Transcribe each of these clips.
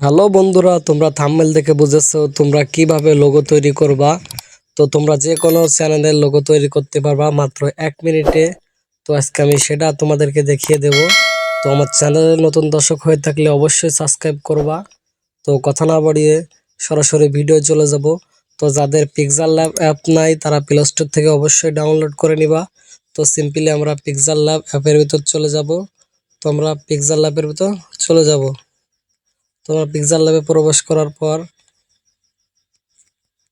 Hello বন্ধুরা, তোমরা thumbnail দেখে বুঝেছ তোমরা কীভাবে লোগো তৈরি করবা? তো তোমরা যে কোনো চ্যানেলের লোগো তৈরি করতে পারবা মাত্র এক মিনিটে। তো আজকে আমি সেটা তোমাদেরকে দেখিয়ে দেব। তো আমার চ্যানেলে নতুন দর্শক হয়ে থাকলে অবশ্যই সাবস্ক্রাইব করবা। তো কথা না বাড়িয়ে সরাসরি ভিডিও চলে যাব। তো যাদের পিক্সার ল্যাব অ্যাপ নাই, তারা প্লে স্টোর থেকে অবশ্যই ডাউনলোড করে নিবা। তো সিম্পলি আমরা পিক্সার ল্যাব অ্যাপের ভিতর চলে যাব। তো আমরা পিক্সার ল্যাবের ভিতর চলে যাব। তোমার পিক্সার ল্যাবে প্রবেশ করার পর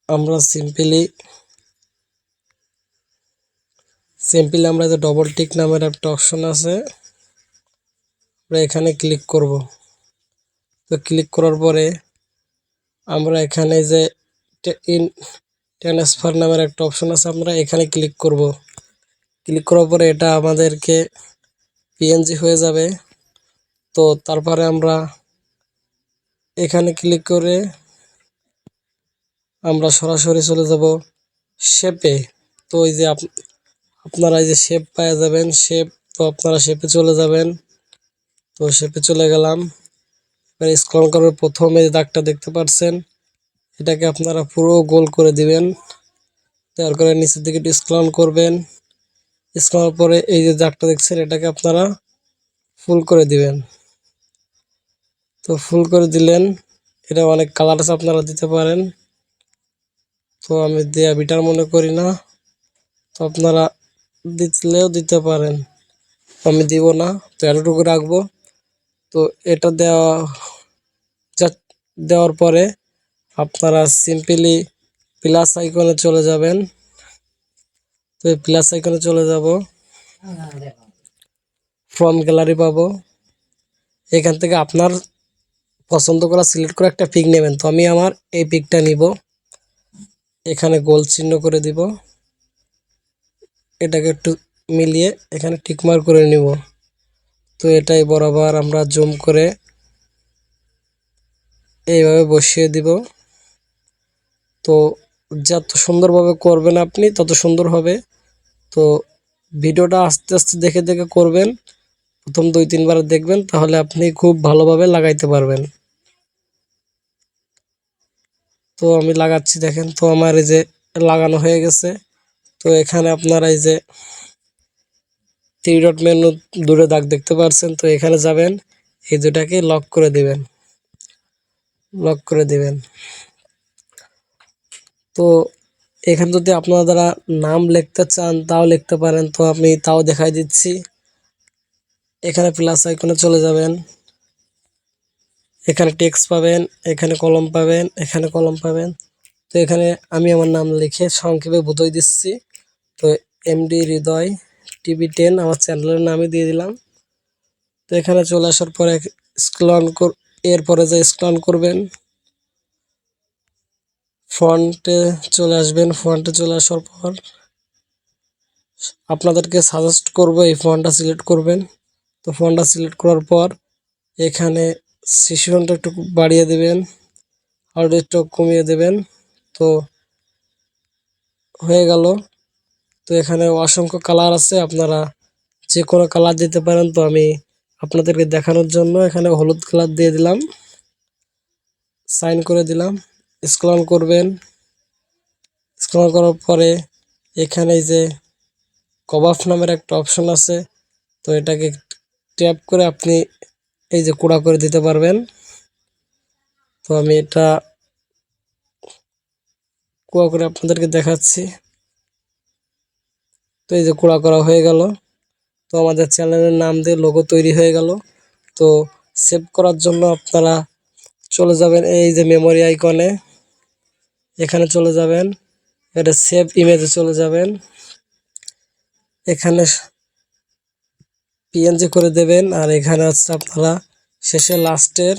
আমরা সিম্পলি সিম্পলি আমরা যে ডবল টিক নামের একটা অপশন আছে, আমরা এখানে ক্লিক করব। তো ক্লিক করার পরে আমরা এখানে যে ইন ট্রান্সফার নামের একটা অপশন আছে, আমরা এখানে ক্লিক করব। ক্লিক করার পরে এটা আমাদেরকে পিএনজি হয়ে যাবে। তো তারপরে আমরা এখানে ক্লিক করে আমরা সরাসরি চলে যাব শেপে তো ওই যে আপনারা এই যে শেপ পাওয়া যাবেন শেপ তো আপনারা শেপে চলে যাবেন। তো শেপে চলে গেলাম। এবার স্ক্রল করার প্রথমে দাগটা দেখতে পাচ্ছেন, এটাকে আপনারা পুরো গোল করে দিবেন। তারপরে নিচের দিকে স্ক্রল করবেন। স্ক্রল পরে এই যে দাগটা দেখছেন, এটাকে আপনারা ফুল করে দিবেন। তো ফুল করে দিলেন। এটা অনেক কালার আছে আপনারা দিতে পারেন। তো আমি দেয়া বিটার মনে করি না। তো আপনারা দিলেও দিতে পারেন। আমি দিব না তো এতটুকু রাখব। তো এটা দেওয়া যা দেওয়ার পরে আপনারা সিম্পলি প্লাস আইকনে চলে যাবেন। তো এই প্লাস আইকনে চলে যাব। ফ্রম গ্যালারি পাবো। এখান থেকে আপনার পছন্দ করা সিলেক্ট করে একটা পিক নেবেন। তো আমি আমার এই পিকটা নিব। এখানে গোল চিহ্ন করে দিব। এটাকে একটু মিলিয়ে এখানে টিকমার করে নিব। তো এটাই বরাবর আমরা জুম করে এইভাবে বসিয়ে দিব। তো যত সুন্দরভাবে করবেন আপনি, তত সুন্দর হবে। তো ভিডিওটা আস্তে আস্তে দেখে দেখে করবেন। প্রথম দুই তিনবার দেখবেন, তাহলে আপনি খুব ভালোভাবে লাগাইতে পারবেন। তো আমি লাগাচ্ছি, দেখেন। তো আমার এই যে লাগানো হয়ে গেছে। তো এখানে আপনারা এই যে থ্রি ডট মেনু দূরে দাগ দেখতে পাচ্ছেন তো এখানে যাবেন, এই দুটাকে লক করে দিবেন। লক করে দিবেন। তো এখানে যদি আপনারা নাম লিখতে চান, তাও লিখতে পারেন। তো আমি তাও দেখাই দিচ্ছি। এখানে প্লাস আইকনে চলে যাবেন। এখানে টেক্সট পাবেন, এখানে কলম পাবেন, এখানে কলম পাবেন। তো এখানে আমি আমার নাম লিখে সংক্ষেপে বোঝাই দিচ্ছি। তো এমডি হৃদয় টিভি টেন আমার চ্যানেলের নামই দিয়ে দিলাম। তো এখানে চলে আসার পরে স্ক্লন এরপরে যে স্ক্লন করবেন ফন্টে চলে আসবেন। ফন্টে চলে আসার পর আপনাদেরকে সাজেস্ট করব এই ফন্টটা সিলেক্ট করবেন। তো ফন্টটা সিলেক্ট করার পর এখানে শিশুরনটা একটু বাড়িয়ে দেবেন আর একটু কমিয়ে দেবেন। তো হয়ে গেল। তো এখানে অসংখ্য কালার আছে, আপনারা যে কোনো কালার দিতে পারেন। তো আমি আপনাদেরকে দেখানোর জন্য এখানে হলুদ কালার দিয়ে দিলাম। সাইন করে দিলাম। স্ক্রল করবেন। স্ক্রল করার পরে এখানে যে কবাফ নামের একটা অপশন আছে। তো এটাকে ট্যাপ করে আপনি এই যে কুড়া করে দিতে পারবেন। তো আমি এটা কুড়া করে আপনাদেরকে দেখাচ্ছি। তো এই যে কুড়া করা হয়ে গেল। তো আমাদের চ্যানেলের নাম দিয়ে লোগো তৈরি হয়ে গেল। তো সেভ করার জন্য আপনারা চলে যাবেন এই যে মেমোরি আইকনে এখানে চলে যাবেন। এটা সেভ ইমেজে চলে যাবেন। এখানে পিএনজি করে দেবেন আর এখানে হচ্ছে আপনারা শেষে লাস্টের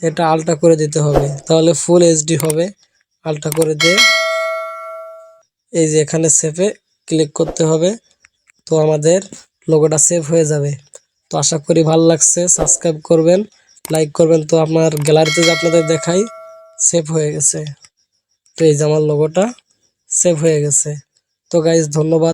এটা আলটা করে দিতে হবে। তাহলে ফুল এইচডি হবে। আলটা করে দিয়ে এই যে এখানে সেভে ক্লিক করতে হবে। তো আমাদের লোগোটা সেভ হয়ে যাবে। তো আশা করি ভালো লাগছে। সাবস্ক্রাইব করবেন লাইক করবেন। তো আমার গ্যালারিতে যে আপনাদের দেখাই সেভ হয়ে গেছে। তো এই যে আমার লোগোটা সেভ হয়ে গেছে। তো গাইজ ধন্যবাদ।